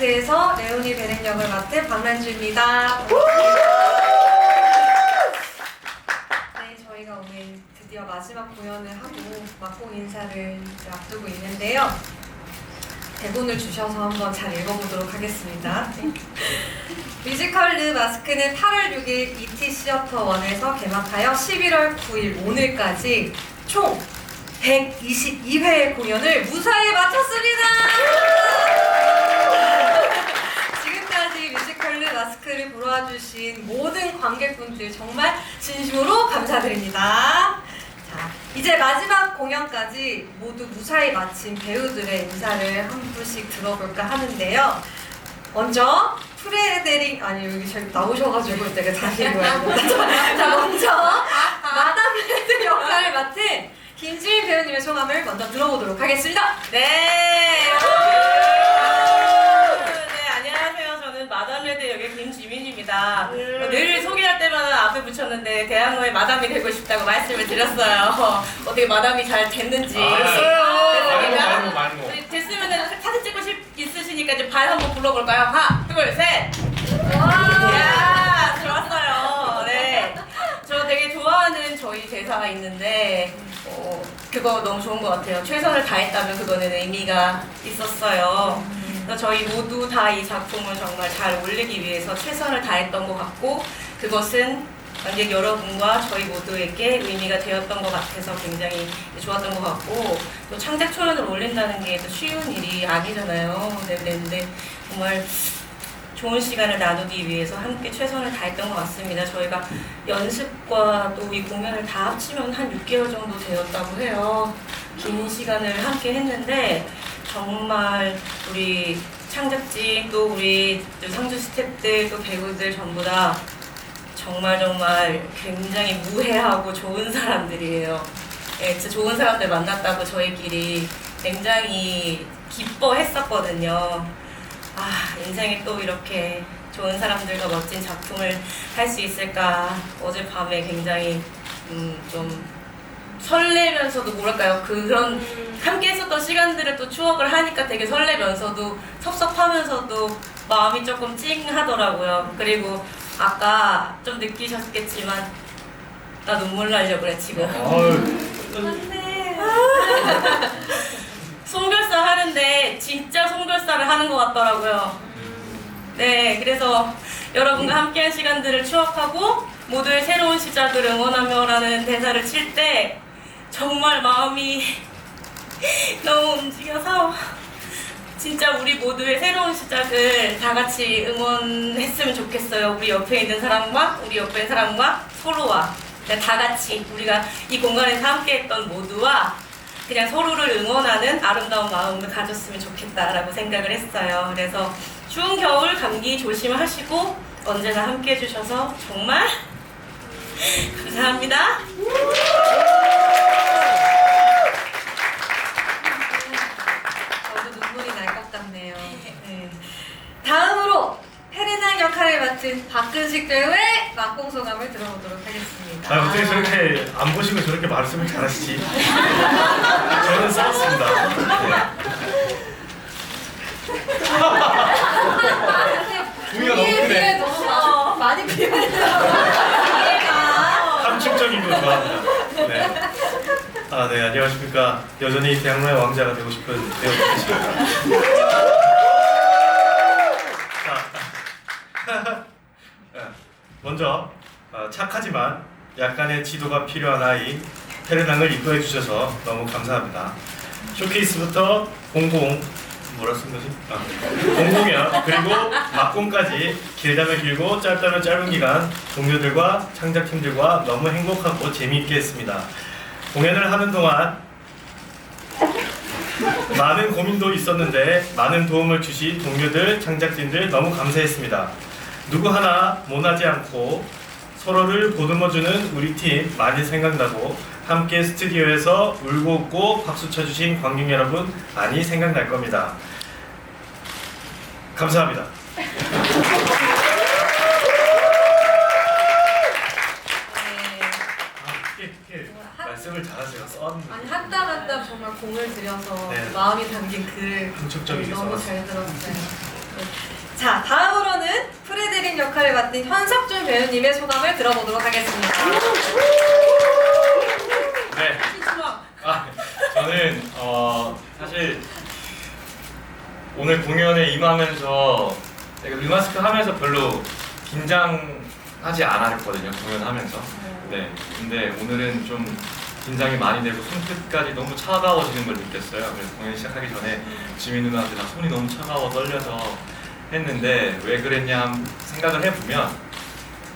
마스크에서 레오니 베렌 역을 맡은 박란주입니다. 네, 저희가 오늘 드디어 마지막 공연을 하고 막공 인사를 이제 앞두고 있는데요. 대본을 주셔서 한번 잘 읽어보도록 하겠습니다. 뮤지컬 르 마스크는 8월 6일 ET 시어터 1에서 개막하여 11월 9일 오늘까지 총 122회의 공연을 무사히 마쳤습니다. 마스크를 보러 와주신 모든 관객분들 정말 진심으로 감사드립니다. 자, 이제 마지막 공연까지 모두 무사히 마친 배우들의 인사를 한 분씩 들어볼까 하는데요. 먼저 프레데릭 아니 여기 저기 나오셔가지고 제가 다시 읽어야겠다. 자 먼저 마담 레드 역할을 맡은 김지민 배우님의 소감을 먼저 들어보도록 하겠습니다. 네. 네, 안녕하세요. 저는 마담레드 역의 김지민입니다. 어, 늘 소개할 붙였는데 대학로의 마담이 되고 싶다고 말씀을 드렸어요. 어떻게 마담이 잘 됐는지. 아, 됐어요. 됐습니까? 말고, 말고. 우리 됐으면 사진 찍고 싶 있으시니까 이제 발 한번 불러볼까요? 하나, 둘, 셋. 이야, 좋았어요. 네. 저 되게 좋아하는 저희 대사가 있는데, 어, 그거 너무 좋은 것 같아요. 최선을 다했다면 그거는 의미가 있었어요. 그래서 저희 모두 다 이 작품을 정말 잘 올리기 위해서 최선을 다했던 것 같고, 그것은 관객 여러분과 저희 모두에게 의미가 되었던 것 같아서 굉장히 좋았던 것 같고, 또 창작 초연을 올린다는 게 또 쉬운 일이 아니잖아요. 네, 그랬는데 정말 좋은 시간을 나누기 위해서 함께 최선을 다했던 것 같습니다. 저희가 연습과 또 이 공연을 다 합치면 한 6개월 정도 되었다고 해요. 긴 시간을 함께 했는데 정말 우리 창작진 또 우리 또 상주 스태프들 또 배우들 전부 다 정말 정말 굉장히 무해하고 좋은 사람들이에요. 예, 진짜 좋은 사람들 만났다고 저희끼리 굉장히 기뻐했었거든요. 아, 인생에 또 이렇게 좋은 사람들과 멋진 작품을 할 수 있을까. 어젯밤에 굉장히, 음, 좀 설레면서도 뭐랄까요. 그, 그런 함께 했었던 시간들을 또 추억을 하니까 되게 설레면서도 섭섭하면서도 마음이 조금 찡하더라고요. 그리고 아까 좀 느끼셨겠지만, 나 눈물 나려고 그래, 지금. 어휴, 안돼. 송별사 하는데 진짜 송별사를 하는 것 같더라고요. 네, 그래서 여러분과 함께한 시간들을 추억하고 모두의 새로운 시작을 응원하며라는 대사를 칠 때 정말 마음이 너무 움직여서 진짜 우리 모두의 새로운 시작을 다 같이 응원했으면 좋겠어요. 우리 옆에 있는 사람과 우리 옆에 있는 사람과 서로와 그냥 다 같이 우리가 이 공간에서 함께했던 모두와 그냥 서로를 응원하는 아름다운 마음을 가졌으면 좋겠다라고 생각을 했어요. 그래서 추운 겨울 감기 조심하시고 언제나 함께 해주셔서 정말 감사합니다. 저도 눈물이 날 것 같네요. 네. 다음으로 페르난 맡은 박근식 배우의 막공 소감을 들어보도록 하겠습니다. 아, 어떻게 저렇게 안 보시고 저렇게 말씀을 잘하시지? 저는 싸웠습니다. 부위가 너무 크네. 너무 많이 비우네요. 함축적인 거 좋아합니다. 네. 아, 네, 안녕하십니까. 여전히 대학로의 왕자가 되고 싶은 배우 박근식입니다. 자, 네, 먼저 어, 착하지만 약간의 지도가 필요한 아이 페르낭을 이끌어 주셔서 너무 감사합니다. 쇼케이스부터 공공 뭐라 쓴 거지? 아, 공공연 그리고 막공까지 길다면 길고 짧다면 짧은 기간 동료들과 창작팀들과 너무 행복하고 재미있게 했습니다. 공연을 하는 동안 많은 고민도 있었는데 많은 도움을 주신 동료들, 창작진들 너무 감사했습니다. 누구 하나 모나지 않고 서로를 보듬어주는 우리 팀 많이 생각나고 함께 스튜디오에서 울고 웃고 박수 쳐주신 관객 여러분 많이 생각날 겁니다. 감사합니다. 네. 아, 꽤, 꽤 말씀을 잘하세요. 써왔는데. 아니 한땀 한땀 정말 공을 들여서 네. 마음이 담긴 글을 함축적이게 너무 써놨어요. 잘 들었어요. 역할을 맡은 현석준 배우님의 소감을 들어보도록 하겠습니다. 네. 아, 저는 어 사실 오늘 공연에 임하면서 내가 르마스크 하면서 별로 긴장하지 않았거든요 공연하면서. 네. 근데 오늘은 좀 긴장이 많이 되고 손끝까지 너무 차가워지는 걸 느꼈어요. 그래서 공연 시작하기 전에 지민 누나한테 나 손이 너무 차가워 떨려서 했는데 왜 그랬냐 생각을 해보면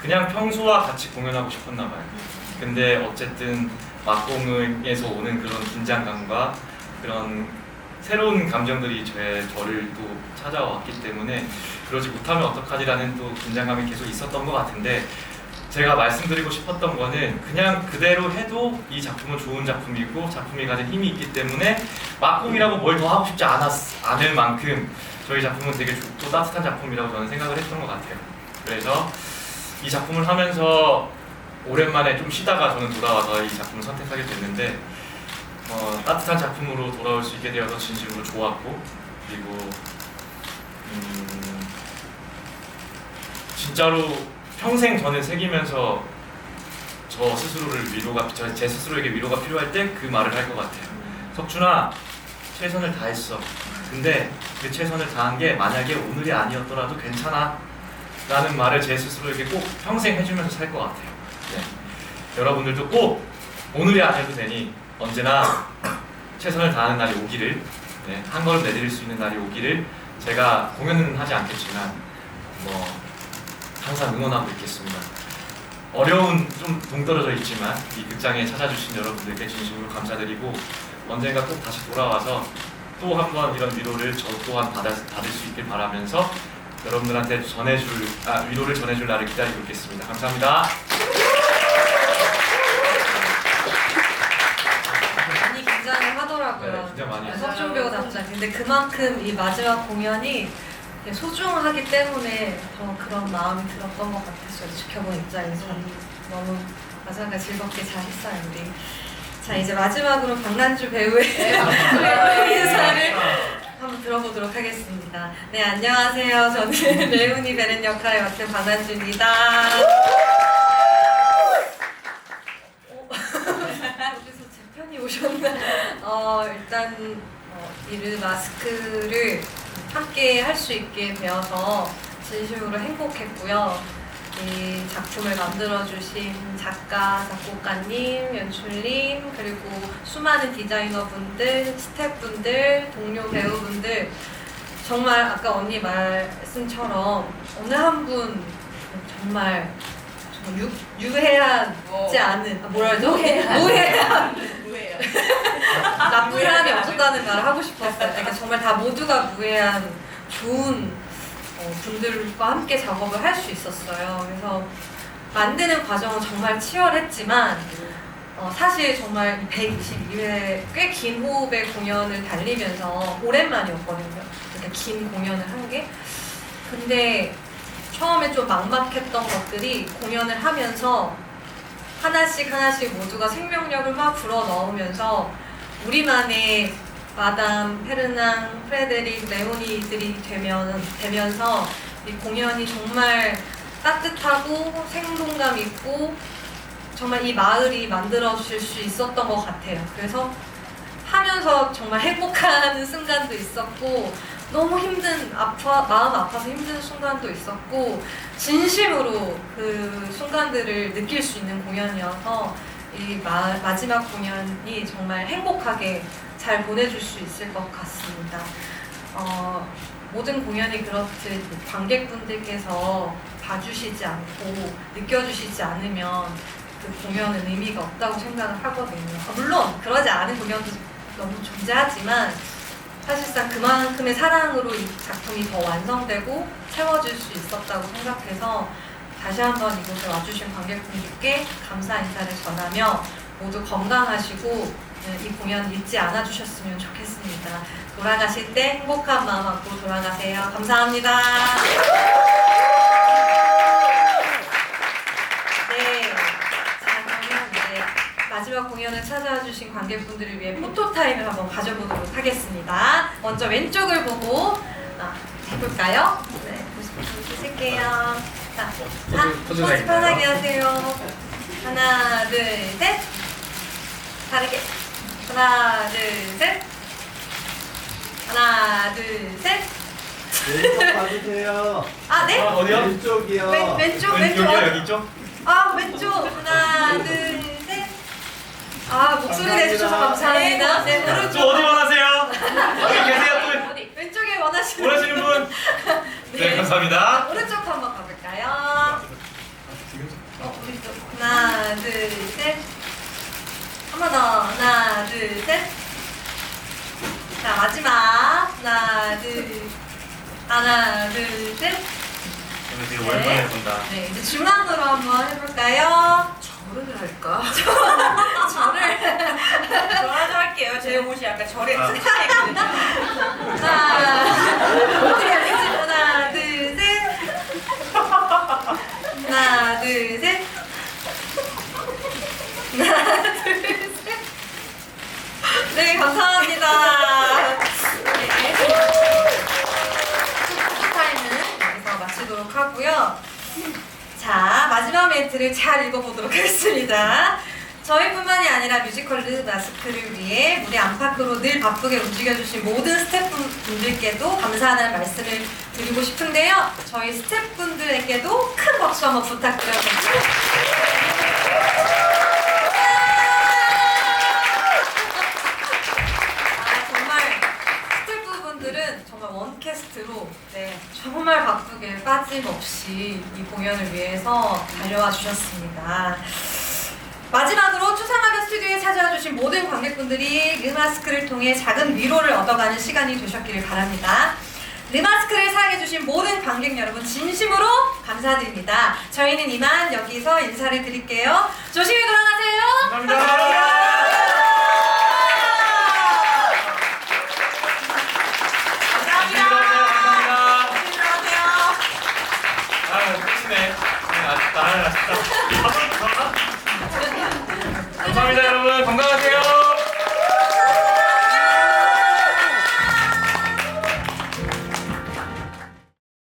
그냥 평소와 같이 공연하고 싶었나 봐요. 근데 어쨌든 막공에서 오는 그런 긴장감과 그런 새로운 감정들이 제 저를 또 찾아왔기 때문에 그러지 못하면 어떡하지라는 또 긴장감이 계속 있었던 것 같은데 제가 말씀드리고 싶었던 거는 그냥 그대로 해도 이 작품은 좋은 작품이고 작품이 가진 힘이 있기 때문에 막공이라고 뭘 더 하고 싶지 않았, 않을 만큼 저희 작품은 되게 좋고 따뜻한 작품이라고 저는 생각을 했던 것 같아요. 그래서 이 작품을 하면서 오랜만에 좀 쉬다가 저는 돌아와서 이 작품을 선택하게 됐는데 어, 따뜻한 작품으로 돌아올 수 있게 되어서 진심으로 좋았고 그리고 음, 진짜로 평생 저는 새기면서 저 스스로를 위로가 저- 제 스스로에게 위로가 필요할 때 그 말을 할 것 같아요. 석준아 최선을 다했어. 근데 그 최선을 다한 게 만약에 오늘이 아니었더라도 괜찮아. 라는 말을 제 스스로에게 꼭 평생 해주면서 살 것 같아요. 네. 여러분들도 꼭 오늘이 아니어도 되니 언제나 최선을 다하는 날이 오기를 네, 한 걸음 내디딜 수 있는 날이 오기를 제가 공연은 하지 않겠지만 뭐 항상 응원하고 있겠습니다. 어려운 좀 동떨어져 있지만 이 극장에 찾아주신 여러분들께 진심으로 감사드리고 언젠가 꼭 다시 돌아와서 또 한번 이런 위로를 저 또한 받을, 받을 수 있길 바라면서 여러분들한테 전해줄 아, 위로를 전해줄 날을 기다리고 있겠습니다. 감사합니다. 많이 긴장을 하더라고요. 네, 진짜 많이 했어요. 석준 배우답지 않게. 근데 그만큼 이 마지막 공연이 되게 소중하기 때문에 더 그런 마음이 들었던 것 같았어요. 지켜본 입장에서 너무 마지막까지 즐겁게 잘 했어요 우리. 자 이제 마지막으로 박난주 배우의 배우 인사를 한번 들어보도록 하겠습니다. 네 안녕하세요. 저는 레오니 베렌 역할을 맡은 박난주입니다. 어, 여기서 제 편이 오셨나? 어 일단 어, 이르 마스크를 함께 할 수 있게 되어서 진심으로 행복했고요. 이 작품을 만들어주신 작가, 작곡가님, 연출님, 그리고 수많은 디자이너분들, 스태프분들, 동료 배우분들, 정말 아까 언니 말씀처럼 어느 한 분 정말 유, 유해하지 않은, 아, 뭐라 하죠? 무해한. 무해한? 나쁜 사람이 없었다는 말을 하고 싶었어요. 그러니까 정말 다 모두가 무해한 좋은 어, 분들과 함께 작업을 할 수 있었어요. 그래서 만드는 과정은 정말 치열했지만 어, 사실 정말 122회 꽤 긴 호흡의 공연을 달리면서 오랜만이었거든요. 이렇게 긴 공연을 한 게. 근데 처음에 좀 막막했던 것들이 공연을 하면서 하나씩 하나씩 모두가 생명력을 막 불어 넣으면서 우리만의 마담, 페르낭, 프레데릭, 레오니들이 되면, 되면서 이 공연이 정말 따뜻하고 생동감 있고 정말 이 마을이 만들어질 수 있었던 것 같아요. 그래서 하면서 정말 행복한 순간도 있었고 너무 힘든 아파 마음 아파서 힘든 순간도 있었고 진심으로 그 순간들을 느낄 수 있는 공연이어서 이 마, 마지막 공연이 정말 행복하게 잘 보내줄 수 있을 것 같습니다. 어, 모든 공연이 그렇듯 관객분들께서 봐주시지 않고 느껴주시지 않으면 그 공연은 의미가 없다고 생각을 하거든요. 아, 물론 그러지 않은 공연도 너무 존재하지만 사실상 그만큼의 사랑으로 이 작품이 더 완성되고 채워질 수 있었다고 생각해서 다시 한번 이곳에 와주신 관객분들께 감사 인사를 전하며 모두 건강하시고 네, 이 공연 잊지 않아 주셨으면 좋겠습니다. 돌아가실 때 행복한 마음 안고 돌아가세요. 감사합니다. 네. 자, 그러면 이제 마지막 공연을 찾아와 주신 관객분들을 위해 포토타임을 한번 가져보도록 하겠습니다. 먼저 왼쪽을 보고 아, 해볼까요? 네, 보실게요. 자, 포즈가 포즈? 편하게 하세요. 하나, 둘, 셋. 다르게. 하나, 둘, 셋. 하나, 둘, 셋. 왼쪽 봐주세요. 아, 네? 아, 어디요? 왼쪽이요. 왼, 왼쪽, 왼쪽. 왼쪽이요 여기 있죠? 아, 왼쪽. 하나, 둘, 셋. 아, 목소리 감사합니다. 내주셔서 감사합니다. 네, 또 오른쪽. 어디 원하세요? 여기 계세요 또 어디? 왼쪽에 원하시는 원하시는 분? 네 감사합니다. 오른쪽 한번 가볼까요? 어, 오른쪽. 하나, 둘, 셋. 한 번 더. 하나, 둘, 셋. 자, 마지막. 하나, 둘. 하나, 둘, 셋. 오늘 되게 오랜만에 본다. 네, 이제 중앙으로 한번 해볼까요? 절을 할까? 저를. 절하지 할게요. 제 옷이 약간 절에 아. 특화했거든요. 하나, 어떻게 해야 되지? 하나, 둘, 셋. 하나, 둘, 셋. 하나, 둘, 셋. 네, 감사합니다. 네. 타임은 여기서 마치도록 하고요. 자, 마지막 멘트를 잘 읽어보도록 하겠습니다. 저희뿐만이 아니라 뮤지컬 마스크를 위해 무대 안팎으로 늘 바쁘게 움직여주신 모든 스태프분들께도 감사하다는 말씀을 드리고 싶은데요. 저희 스태프분들에게도 큰 박수 한번 부탁드려요. 정말 원캐스트로 네, 정말 바쁘게 빠짐없이 이 공연을 위해서 달려와 주셨습니다. 마지막으로 추상화면 스튜디오에 찾아와 주신 모든 관객분들이 르마스크를 통해 작은 위로를 얻어가는 시간이 되셨기를 바랍니다. 르마스크를 사랑해주신 모든 관객 여러분 진심으로 감사드립니다. 저희는 이만 여기서 인사를 드릴게요. 조심히 돌아가세요.